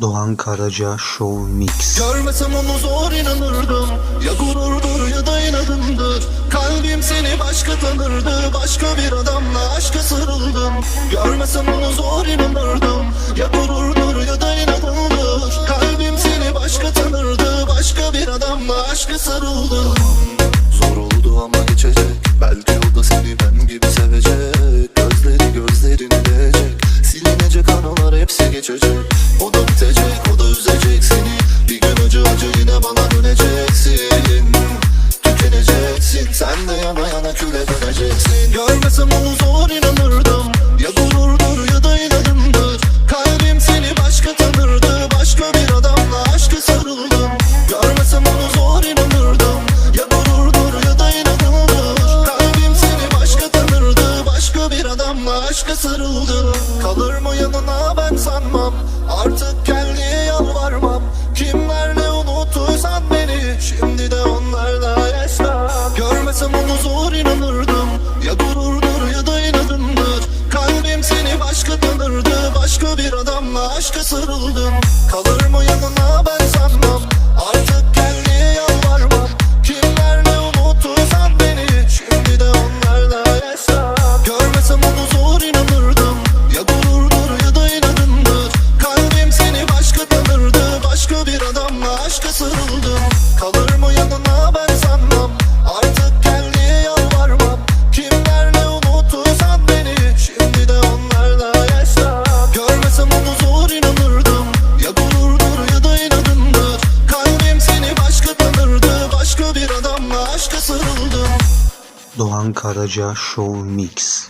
Doğan Karaca Show Mix. Görmesem onu zor inanırdım. Ya gururdur ya da inadımdır. Kalbim seni başka tanırdı. Başka bir adamla aşka sarıldım. Görmesem onu zor inanırdım. Ya gururdur ya da inadımdır. Kalbim seni başka tanırdı. Başka bir adamla aşka sarıldım. Zor oldu ama geçecek. Belki o da seni ben gibi sevecek. Gözleri gözlerini değecek Silinecek anılar hepsi geçecek. O bitecek o da üzecek seni. Bir gün acı acı yine bana döneceksin. Tükeneceksin sen de yana yana küle döneceksin. Görmesem onu adamla aşka sarıldım. Kalır mı yanına ben sanmam. Artık gel diye yalvarmam. Kimler ne unuttuysan beni Şimdi de onlarla yaşa. Görmesem onu zor inanırdım. Ya gururdur ya da inadımdır. Kalbim seni başka tanırdı. Başka bir adamla aşka sarıldım. Kalır mı yanına ben sanmam aşka sarıldım Kalır mı yanına ben sanmam. Artık gel diye yalvarmam. Kimler ne unuttuysan beni? Şimdi de onlarla yaşa Görmesem onu zor inanırdım. Ya gururdur ya da inadımdır. Kalbim seni başka tanırdı. Başka bir adamla aşka sarıldım Doğan Karaca Show Mix